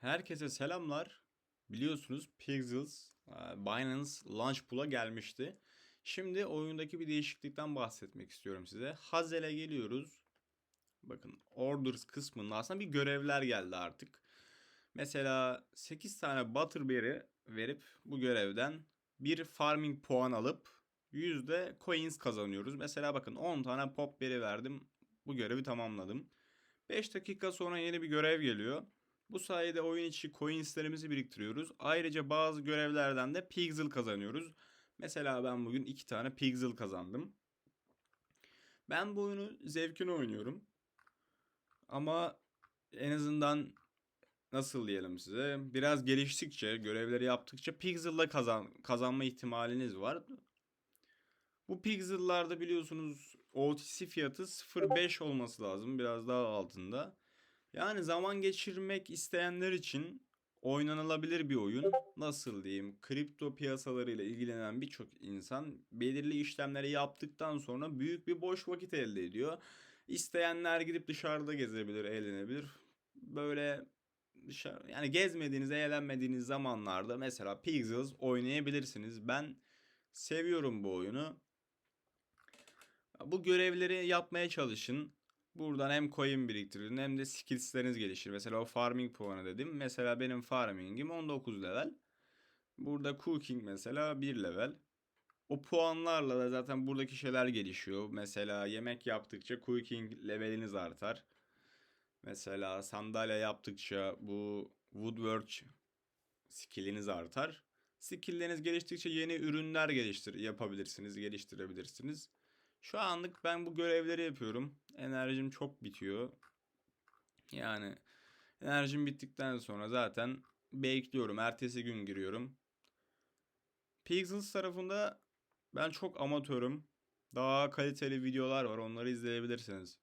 Herkese selamlar. Biliyorsunuz Pixels e, Binance Launch Pool'a gelmişti. Şimdi oyundaki bir değişiklikten bahsetmek istiyorum size. Hazel'e geliyoruz. Bakın Orders kısmında aslında bir görevler geldi artık. Mesela 8 tane Butterberry verip bu görevden bir farming puan alıp 100 de coins kazanıyoruz. Mesela bakın 10 tane Popberry verdim. Bu görevi tamamladım. 5 dakika sonra yeni bir görev geliyor. Bu sayede oyun içi coinslerimizi biriktiriyoruz. Ayrıca bazı görevlerden de pixel kazanıyoruz. Mesela ben bugün iki tane pixel kazandım. Ben bu oyunu zevkini oynuyorum. Ama en azından nasıl diyelim size biraz geliştikçe görevleri yaptıkça pixel'la kazan kazanma ihtimaliniz var. Bu pixel'larda biliyorsunuz OTC fiyatı 0.5 olması lazım biraz daha altında. Yani zaman geçirmek isteyenler için oynanılabilir bir oyun. Nasıl diyeyim? Kripto piyasalarıyla ilgilenen birçok insan belirli işlemleri yaptıktan sonra büyük bir boş vakit elde ediyor. İsteyenler gidip dışarıda gezebilir, eğlenebilir. Böyle dışarı yani gezmediğiniz, eğlenmediğiniz zamanlarda mesela Pixels oynayabilirsiniz. Ben seviyorum bu oyunu. Bu görevleri yapmaya çalışın. Buradan hem coin biriktirin hem de skillsleriniz gelişir. Mesela o farming puanı dedim. Mesela benim farmingim 19 level. Burada cooking mesela 1 level. O puanlarla da zaten buradaki şeyler gelişiyor. Mesela yemek yaptıkça cooking leveliniz artar. Mesela sandalye yaptıkça bu woodwork skilliniz artar. Skillleriniz geliştikçe yeni ürünler geliştir yapabilirsiniz, geliştirebilirsiniz. Şu anlık ben bu görevleri yapıyorum. Enerjim çok bitiyor. Yani enerjim bittikten sonra zaten bekliyorum. Ertesi gün giriyorum. Pixels tarafında ben çok amatörüm. Daha kaliteli videolar var. Onları izleyebilirsiniz.